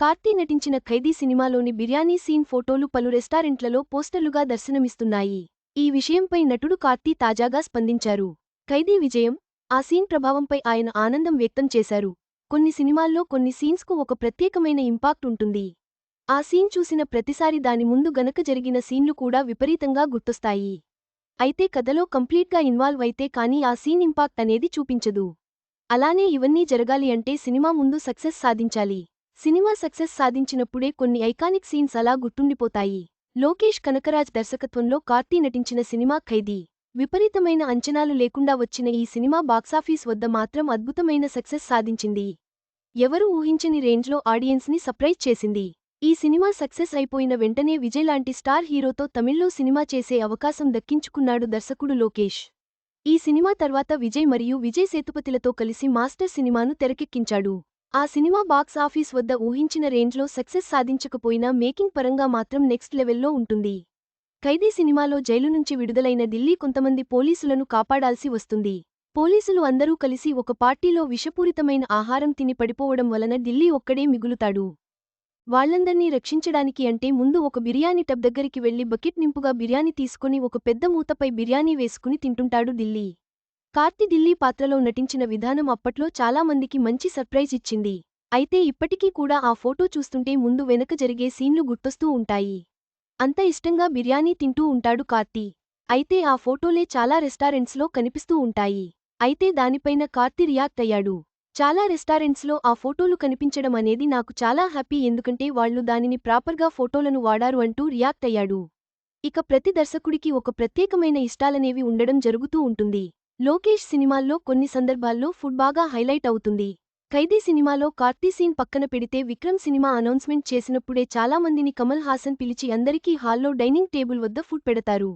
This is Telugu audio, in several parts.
కార్తీ నటించిన ఖైదీ సినిమాలోని బిర్యానీ సీన్ ఫోటోలు పలు రెస్టారెంట్లలో పోస్టర్లుగా దర్శనమిస్తున్నాయి. ఈ విషయంపై నటుడు కార్తీ తాజాగా స్పందించారు. ఖైదీ విజయం ఆ సీన్ ప్రభావంపై ఆయన ఆనందం వ్యక్తం చేశారు. కొన్ని సినిమాల్లో కొన్ని సీన్స్కు ఒక ప్రత్యేకమైన ఇంపాక్ట్ ఉంటుంది. ఆ సీన్ చూసిన ప్రతిసారి దాని ముందు గనక జరిగిన సీన్లు కూడా విపరీతంగా గుర్తొస్తాయి. అయితే కథలో కంప్లీట్గా ఇన్వాల్వ్ అయితే కానీ ఆ సీన్ ఇంపాక్ట్ అనేది చూపించదు. అలానే ఇవన్నీ జరగాలి అంటే సినిమా ముందు సక్సెస్ సాధించాలి. సినిమా సక్సెస్ సాధించినప్పుడే కొన్ని ఐకానిక్ సీన్స్ అలా గుర్తుండిపోతాయి. లోకేష్ కనకరాజ్ దర్శకత్వంలో కార్తీ నటించిన సినిమా ఖైదీ. విపరీతమైన అంచనాలు లేకుండా వచ్చిన ఈ సినిమా బాక్సాఫీస్ వద్ద మాత్రం అద్భుతమైన సక్సెస్ సాధించింది. ఎవరూ ఊహించని రేంజ్లో ఆడియన్స్ని సర్ప్రైజ్ చేసింది. ఈ సినిమా సక్సెస్ అయిపోయిన వెంటనే విజయ్ లాంటి స్టార్ హీరోతో తమిళ్ళో సినిమా చేసే అవకాశం దక్కించుకున్నాడు దర్శకుడు లోకేష్. ఈ సినిమా తర్వాత విజయ్ మరియు విజయ్ సేతుపతిలతో కలిసి మాస్టర్ సినిమాను తెరకెక్కించాడు. ఆ సినిమా బాక్స్ ఆఫీస్ వద్ద ఊహించిన రేంజ్లో సక్సెస్ సాధించకపోయినా మేకింగ్ పరంగా మాత్రం నెక్స్ట్ లెవెల్లో ఉంటుంది. ఖైదీ సినిమాలో జైలు నుంచి విడుదలైన ఢిల్లీ కొంతమంది పోలీసులను కాపాడాల్సి వస్తుంది. పోలీసులు అందరూ కలిసి ఒక పార్టీలో విషపూరితమైన ఆహారం తిని పడిపోవడం వలన ఢిల్లీ ఒక్కడే మిగులుతాడు. వాళ్ళందర్నీ రక్షించడానికి అంటే ముందు ఒక బిర్యానీ టబ్ దగ్గరికి వెళ్ళి బకెట్ నింపుగా బిర్యానీ తీసుకుని ఒక పెద్ద మూతపై బిర్యానీ వేసుకుని తింటుంటాడు ఢిల్లీ. కార్తి ఢిల్లీ పాత్రలో నటించిన విధానం అప్పట్లో చాలా మందికి మంచి సర్ప్రైజ్ ఇచ్చింది. అయితే ఇప్పటికీ కూడా ఆ ఫోటో చూస్తుంటే ముందు వెనక జరిగే సీన్లు గుర్తొస్తూ ఉంటాయి. అంత ఇష్టంగా బిర్యానీ తింటూ ఉంటాడు కార్తీ. అయితే ఆ ఫోటోలే చాలా రెస్టారెంట్స్లో కనిపిస్తూ ఉంటాయి. అయితే దానిపైన కార్తీ రియాక్ట్ అయ్యాడు. చాలా రెస్టారెంట్స్లో ఆ ఫోటోలు కనిపించడం అనేది నాకు చాలా హ్యాపీ ఎందుకంటే వాళ్ళు దానిని ప్రాపర్గా ఫోటోలను వాడారు అంటూ రియాక్ట్ అయ్యాడు. ఇక ప్రతి దర్శకుడికి ఒక ప్రత్యేకమైన ఇష్టాలనేవి ఉండడం జరుగుతూ ఉంటుంది. లోకేష్ సినిమాల్లో కొన్ని సందర్భాల్లో ఫుడ్ బాగా హైలైట్ అవుతుంది. ఖైదీ సినిమాలో కార్తీ సీన్ పక్కన పెడితే విక్రమ్ సినిమా అనౌన్స్మెంట్ చేసినప్పుడే చాలామందిని కమల్ హాసన్ పిలిచి అందరికీ హాల్లో డైనింగ్ టేబుల్ వద్ద ఫుడ్ పెడతారు.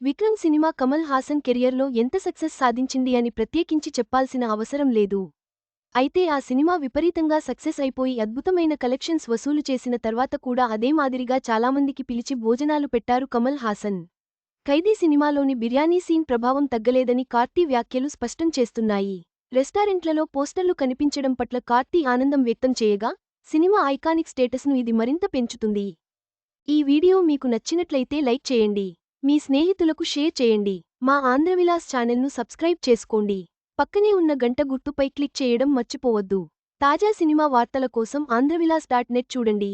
విక్రమ్ సినిమా కమల్ హాసన్ కెరియర్లో ఎంత సక్సెస్ సాధించింది అని ప్రత్యేకించి చెప్పాల్సిన అవసరం లేదు. అయితే ఆ సినిమా విపరీతంగా సక్సెస్ అయిపోయి అద్భుతమైన కలెక్షన్స్ వసూలు చేసిన తర్వాత కూడా అదే మాదిరిగా చాలామందికి పిలిచి భోజనాలు పెట్టారు కమల్ హాసన్. ఖైదీ సినిమాలోని బిర్యానీ సీన్ ప్రభావం తగ్గలేదని కార్తీ వ్యాఖ్యలు స్పష్టం చేస్తున్నాయి. రెస్టారెంట్లలో పోస్టర్లు కనిపించడం పట్ల కార్తీ ఆనందం వ్యక్తం చేయగా సినిమా ఐకానిక్ స్టేటస్ను ఇది మరింత పెంచుతుంది. ఈ వీడియో మీకు నచ్చినట్లయితే లైక్ చేయండి. మీ స్నేహితులకు షేర్ చేయండి. మా ఆంధ్రవిలాస్ ఛానల్ను సబ్స్క్రైబ్ చేసుకోండి. పక్కనే ఉన్న గంట గుర్తుపై క్లిక్ చేయడం మర్చిపోవద్దు. తాజా సినిమా వార్తల కోసం ఆంధ్రవిలాస్ డాట్ నెట్ చూడండి.